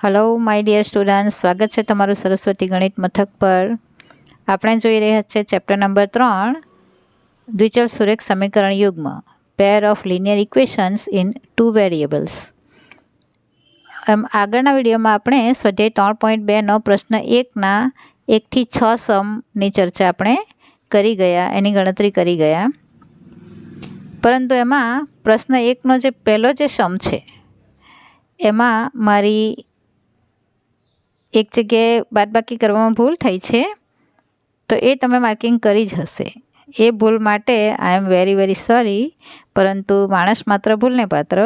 Hello my dear student સ્વાગત છે તમારું સરસ્વતી ગણિત મથક પર. આપણે જોઈ રહ્યા છે ચેપ્ટર નંબર ત્રણ, દ્વિચલ સુરેખ સમીકરણ યુગ્મ pair of linear equations in two variables એમ, આગળના વિડીયોમાં આપણે સ્વાધ્યાય ત્રણ પોઈન્ટ બેનો પ્રશ્ન એકના એકથી છ સમની ચર્ચા આપણે કરી ગયા, એની ગણતરી કરી ગયા. પરંતુ એમાં પ્રશ્ન એકનો જે પહેલો જે સમ છે, એમાં મારી એક જગ્યાએ બાદબાકી કરવામાં ભૂલ થઈ છે, તો એ તમે માર્કિંગ કરી જ હશે. એ ભૂલ માટે I am very very sorry પરંતુ માણસ માત્ર ભૂલને પાત્ર.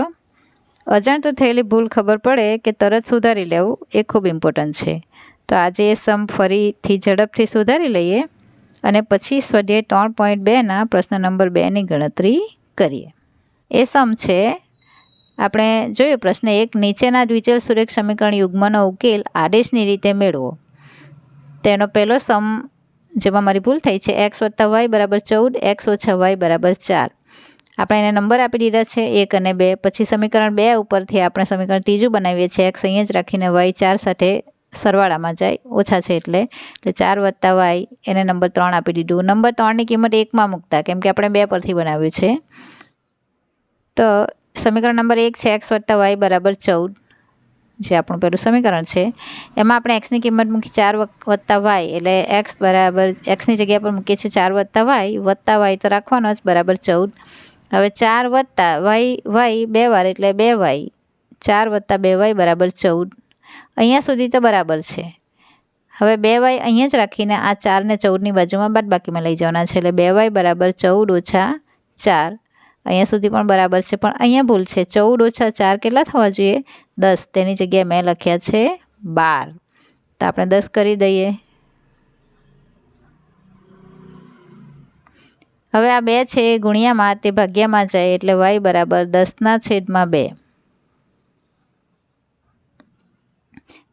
અજાણતો થયેલી ભૂલ ખબર પડે કે તરત સુધારી લેવું એ ખૂબ ઇમ્પોર્ટન્ટ છે. તો આજે એ સમ ફરીથી ઝડપથી સુધારી લઈએ અને પછી સ્વાધ્યાય ત્રણ પોઈન્ટ બેના પ્રશ્ન નંબર બેની ગણતરી કરીએ. એ સમ છે આપણે જોયું, પ્રશ્ન એક, નીચેના દ્વિચલ સુરેખ સમીકરણ યુગ્મનો ઉકેલ આદેશની રીતે મેળવો. તેનો પહેલો સમ, જેમાં મારી ભૂલ થઈ છે એક્સ વત્તા વાય બરાબર ચૌદ એક્સ ઓછા વાય બરાબર ચાર. આપણે એને નંબર આપી દીધા છે, એક અને બે. પછી સમીકરણ બે ઉપરથી આપણે સમીકરણ ત્રીજું બનાવીએ છીએ એક્સ અહીંયા જ રાખીને વાય ચાર સાથે સરવાળામાં જાય, ઓછા છે એટલે. એટલે ચાર વત્તા વાય એને નંબર ત્રણ આપી દીધું. નંબર ત્રણની કિંમત એકમાં મૂકતા, કેમ કે આપણે બે પરથી બનાવ્યું છે. તો સમીકરણ નંબર એક છે એક્સ વત્તા વાય બરાબર ચૌદ, જે આપણું પેલું સમીકરણ છે. એમાં આપણે એક્સની કિંમત મૂકી ચાર વત્તા વાય, એટલે એક્સ બરાબર, એક્સની જગ્યા પર મૂકીએ છીએ ચાર વત્તા વાય વત્તા વાય તો રાખવાનો જ, બરાબર ચૌદ. હવે ચાર વત્તા વાય વાય બે વાર એટલે બે વાય, ચાર વત્તા બે વાય બરાબર ચૌદ. અહીંયા સુધી તો બરાબર છે. હવે બે વાય અહીંયા જ રાખીને આ ચારને ચૌદની બાજુમાં બાદ બાકીમાં લઈ જવાના છે, એટલે બે વાય બરાબર ચૌદ ઓછા ચાર. અહીંયા સુધી પણ બરાબર છે. પણ અહીંયા ભૂલ છે. ચૌદ ઓછા ચાર કેટલા થવા જોઈએ? દસ. તેની જગ્યાએ મેં લખ્યા છે બાર. તો આપણે દસ કરી દઈએ. હવે આ બે છે, એ ગુણ્યામાં તે ભાગ્યામાં જાય એટલે વાય બરાબર દસના છેદમાં બે.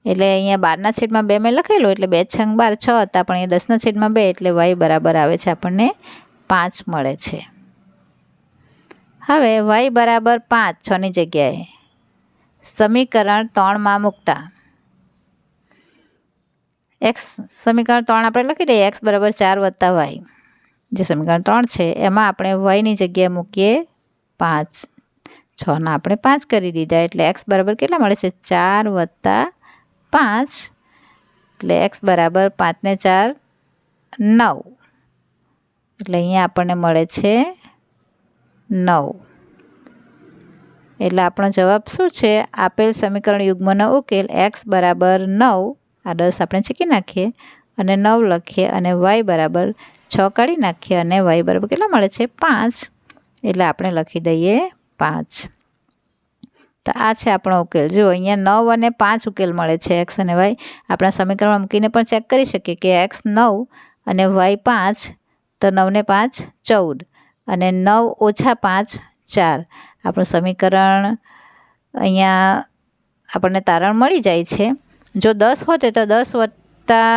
એટલે અહીંયા બારના છેદમાં બે મેં લખેલું એટલે બે છંગ બાર છ હતા, પણ એ દસના છેદમાં બે એટલે વાય બરાબર આવે છે આપણને પાંચ મળે છે. હવે વાય બરાબર પાંચ છની જગ્યાએ. સમીકરણ ત્રણમાં મૂકતા. એક્સ સમીકરણ ત્રણ આપણે લખી દઈએ એક્સ બરાબર ચાર વત્તા વાય જે સમીકરણ ત્રણ છે, એમાં આપણે વાયની જગ્યાએ મૂકીએ પાંચ. છના આપણે પાંચ કરી દીધા, એટલે એક્સ બરાબર કેટલા મળે છે? ચાર વત્તા પાંચ. એટલે એક્સ બરાબર પાંચને ચાર, નવ. એટલે અહીંયા આપણને મળે છે નવ. એટલે આપણો જવાબ શું છે? આપેલ સમીકરણ યુગ્મનો ઉકેલ એક્સ બરાબર નવ, આ દસ આપણે ચીકી નાખીએ, અને નવ લખીએ અને વાય બરાબર છ કાઢી નાખીએ અને વાય બરાબર કેટલા મળે છે? પાંચ. એટલે આપણે લખી દઈએ પાંચ. તો આ છે આપણો ઉકેલ. જો અહીંયા નવ અને પાંચ ઉકેલ મળે છે એક્સ અને વાય આપણા સમીકરણમાં મૂકીને પણ ચેક કરી શકીએ કે એક્સ નવ અને વાય પાંચ, તો નવને પાંચ ચૌદ. અને નવ ઓછા પાંચ, ચાર. આપણું સમીકરણ અહીંયા આપણને તારણ મળી જાય છે. જો દસ હોતે તો દસ વત્તા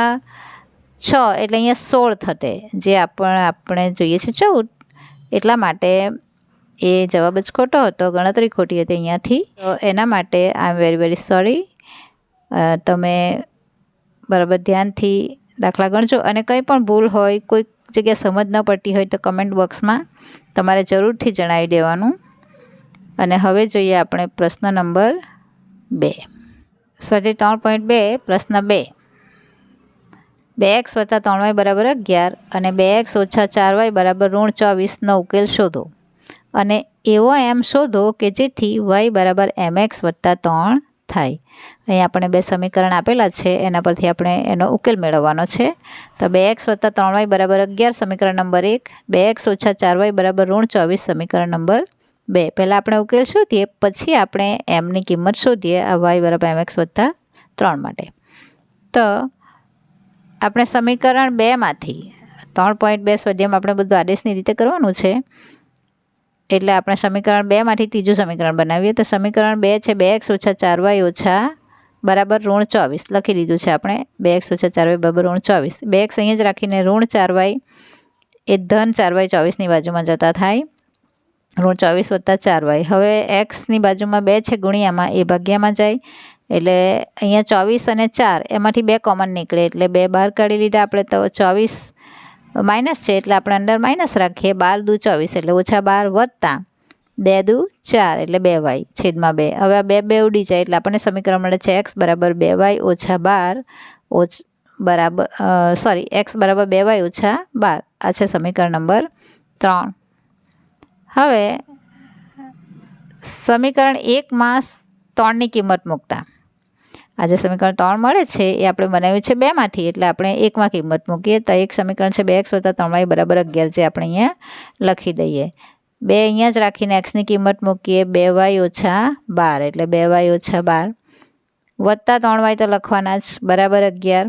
છ એટલે અહીંયા સોળ થતે જે આપણ આપણે જોઈએ છે ચૌદ. એટલા માટે એ જવાબ જ ખોટો હતો. ગણતરી ખોટી હતી અહીંયાથી. તો એના માટે I am very very sorry તમે બરાબર ધ્યાનથી દાખલા ગણજો. અને કંઈ પણ ભૂલ હોય, કોઈ જગ્યાએ સમજ ન પડતી હોય તો કમેન્ટ બોક્સમાં તમારે જરૂરથી જણાવી દેવાનું. અને હવે જોઈએ આપણે પ્રશ્ન નંબર બે. સોરી ત્રણ પોઈન્ટ બે, પ્રશ્ન બે. બે એક્સ વત્તા ત્રણ વાય બરાબર અગિયાર અને બે એક્સ ઓછા ચાર વાય બરાબર ઋણ ચોવીસનો ઉકેલ શોધો. અને એવો એમ શોધો કે જેથી વાય બરાબર એમ એક્સ વત્તા ત્રણ થાય. અહીં આપણે બે સમીકરણ આપેલા છે, એના પરથી આપણે એનો ઉકેલ મેળવવાનો છે. તો બે એક્સ વત્તા ત્રણ વાય બરાબર અગિયાર સમીકરણ નંબર એક, બે એક્સ ઓછા ચાર વાય બરાબર ઋણ ચોવીસ સમીકરણ નંબર બે. પહેલાં આપણે ઉકેલ શોધીએ, પછી આપણે એમની કિંમત શોધીએ, આ વાય બરાબર એમ એક્સ વત્તા ત્રણ માટે. તો આપણે સમીકરણ બેમાંથી ત્રણ પોઈન્ટ બે સ્વાધ્યાયમાં આપણે બધું આદેશની રીતે કરવાનું છે. એટલે આપણે સમીકરણ બેમાંથી ત્રીજું સમીકરણ બનાવીએ. તો સમીકરણ બે છે બે એક્સ ઓછા ચાર વાય ઓછા બરાબર ઋણ ચોવીસ. લખી દીધું છે આપણે. બે એક્સ ઓછા ચાર વાય બરાબર ઋણ ચોવીસ. બે એક્સ અહીંયા જ રાખીને ઋણ ચાર વાય એ ધન ચાર વાય ચોવીસની બાજુમાં જતા થાય. ઋણ ચોવીસ વત્તા ચાર વાય. હવે એક્સની બાજુમાં બે છે ગુણ્યામાં. એ ભાગ્યામાં જાય. એટલે અહીંયા ચોવીસ અને ચાર એમાંથી બે કોમન નીકળે. એટલે બે બહાર કાઢી લીધા આપણે તો ચોવીસ માઇનસ છે એટલે આપણે અંદર માઇનસ રાખીએ. બાર દુ ચોવીસ એટલે ઓછા બાર વત્તા બે દુ ચાર એટલે બે વાય છેદમાં બે. હવે આ બે બે ઉડી જાય એટલે આપણને સમીકરણ મળે છે એક્સ બરાબર બે વાય ઓછા બાર ઓછ બરાબર સોરી એક્સ બરાબર બે વાય ઓછા બાર. આ છે સમીકરણ નંબર ત્રણ. હવે સમીકરણ એકમાં ત્રણની કિંમત મૂકતા. આ જે સમીકરણ ત્રણ મળે છે, એ આપણે બનાવ્યું છે બેમાંથી, એટલે આપણે એકમાં કિંમત મૂકીએ તો એક સમીકરણ છે બે એક્સ વત્તા ત્રણ વાય બરાબર અગિયાર જે આપણે અહીંયા લખી દઈએ. બે અહીંયા જ રાખીને એક્સની કિંમત મૂકીએ, બે વાય ઓછા બાર, એટલે બે વાય ઓછા બાર. વત્તા ત્રણ વાય તો લખવાના જ, બરાબર અગિયાર.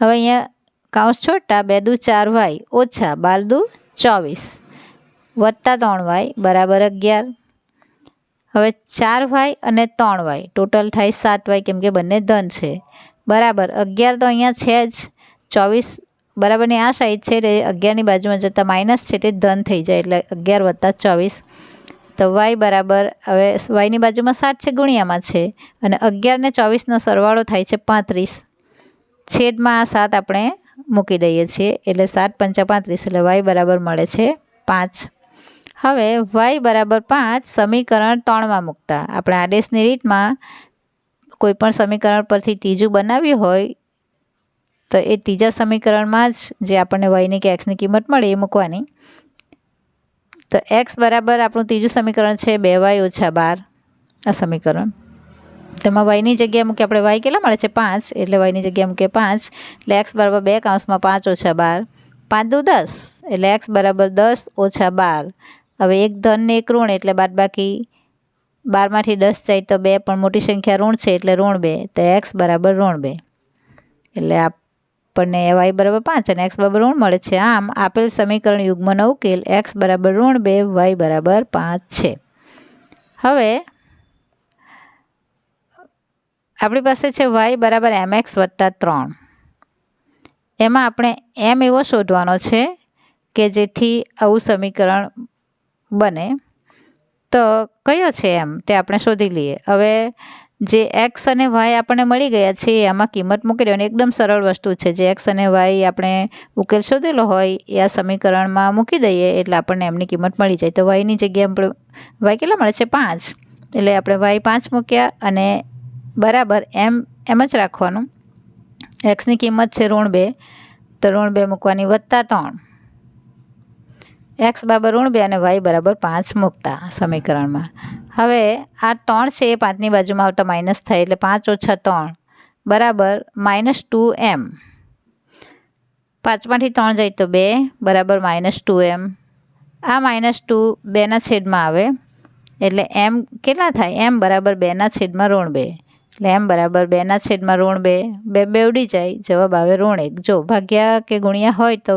હવે અહીંયા કાઉસ છોડતા બે દુ ચાર વાય ઓછા બાર દુ ચોવીસ. વત્તા ત્રણ વાય બરાબર અગિયાર. હવે ચાર વાય અને ત્રણ વાય. ટોટલ થાય સાત વાય, કેમ કે બંને ધન છે. બરાબર, અગિયાર તો અહીંયા છે જ. ચોવીસ બરાબરની આ સાઈડ છે એટલે અગિયારની બાજુમાં જતાં માઇનસ છે તે ધન થઈ જાય, એટલે અગિયાર વત્તા ચોવીસ. તો વાય બરાબર, હવે વાયની બાજુમાં સાત છે, ગુણ્યામાં છે. અને અગિયાર ને ચોવીસનો સરવાળો થાય છે પાંત્રીસ. છેદમાં આ સાત આપણે મૂકી દઈએ છીએ, એટલે સાત પંચા પાંત્રીસ, એટલે વાય બરાબર મળે છે પાંચ. હવે વાય બરાબર પાંચ સમીકરણ ત્રણમાં મૂકતા. આપણે આદેશની રીતમાં કોઈપણ સમીકરણ પરથી ત્રીજું બનાવ્યું હોય, તો એ ત્રીજા સમીકરણમાં જ જે આપણને વાયની કે એક્સની કિંમત મળે એ મૂકવાની. તો એક્સ બરાબર આપણું ત્રીજું સમીકરણ છે બે વાય ઓછા બાર, આ સમીકરણ. તેમાં વાયની જગ્યાએ મૂકીએ આપણે વાય કેટલા મળે છે? પાંચ. એટલે વાયની જગ્યાએ મૂકીએ પાંચ. એટલે એક્સ બરાબર બે કાઉન્સમાં પાંચ ઓછા બાર. પાંચ દુ દસ. એટલે એક્સ બરાબર દસ ઓછા બાર. હવે એક ધન ને એક ઋણ એટલે બાદ બાકી બારમાંથી દસ જાય તો બે, પણ મોટી સંખ્યા ઋણ છે એટલે ઋણ બે, તો એક્સ બરાબર ઋણ બે. એટલે આપણને વાય બરાબર પાંચ અને એક્સ બરાબર ઋણ મળે છે. આમ આપેલ સમીકરણ યુગ્મનો ઉકેલ એક્સ બરાબર ઋણ બે, વાય બરાબર પાંચ છે. હવે આપણી પાસે છે વાય બરાબર એમ એક્સ વત્તા ત્રણ. એમાં આપણે એમ એવો શોધવાનો છે કે જેથી આવું સમીકરણ બને. તો કયો છે એમ? તે આપણે શોધી લઈએ. હવે જે એક્સ અને વાય આપણને મળી ગયા છે એમાં કિંમત મૂકી દેવાની એકદમ સરળ વસ્તુ છે. જે એક્સ અને વાય આપણે ઉકેલ શોધેલો હોય, એ આ સમીકરણમાં મૂકી દઈએ એટલે આપણને એમની કિંમત મળી જાય. તો વાયની જગ્યાએ આપણે, વાય કેટલા મળે છે? પાંચ. એટલે આપણે વાય પાંચ મૂક્યા અને બરાબર એમ એમ જ રાખવાનું. એક્સની કિંમત છે ઋણ બે. તો ઋણ બે મૂકવાની વત્તા ત્રણ. એક્સ બરાબર ઋણ બે અને વાય બરાબર પાંચ મૂકતા સમીકરણમાં. હવે આ ત્રણ છે એ પાંચની બાજુમાં આવતા માઇનસ થાય એટલે પાંચ ઓછા ત્રણ બરાબર માઇનસ ટુ એમ પાંચમાંથી ત્રણ જાય તો બે બરાબર માઇનસ ટુ એમ આ માઇનસ ટુ બેના છેદમાં આવે એટલે એમ કેટલા થાય? એમ બરાબર બેના છેદમાં ઋણ બે. એટલે એમ બરાબર બેના છેદમાં ઋણ બે. બે બે ઉડી જાય, જવાબ આવે ઋણ એક. જો ભાગ્યા કે ગુણ્યા હોય તો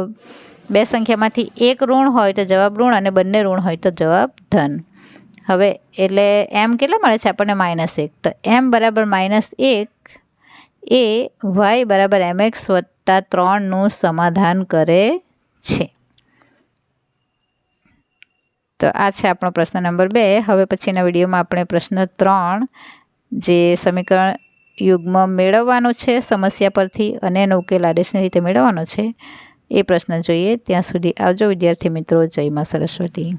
બે સંખ્યામાંથી એક ઋણ હોય તો જવાબ ઋણ અને બંને ઋણ હોય તો જવાબ ધન. હવે એટલે એમ કેટલા મળે છે? આપણને માઇનસ એક. તો એમ બરાબર માઇનસ એક એ વાય બરાબર એમ એક્સ વત્તા ત્રણનું સમાધાન કરે છે. તો આ છે આપણો પ્રશ્ન નંબર બે. હવે પછીના વિડીયોમાં આપણે પ્રશ્ન ત્રણ જે સમીકરણ યુગ્મ મેળવવાનો છે સમસ્યા પરથી અને એનો ઉકેલ આદેશની રીતે મેળવવાનો છે. એ પ્રશ્ન જોઈએ. ત્યાં સુધી આવજો વિદ્યાર્થી મિત્રો. જય મા સરસ્વતી.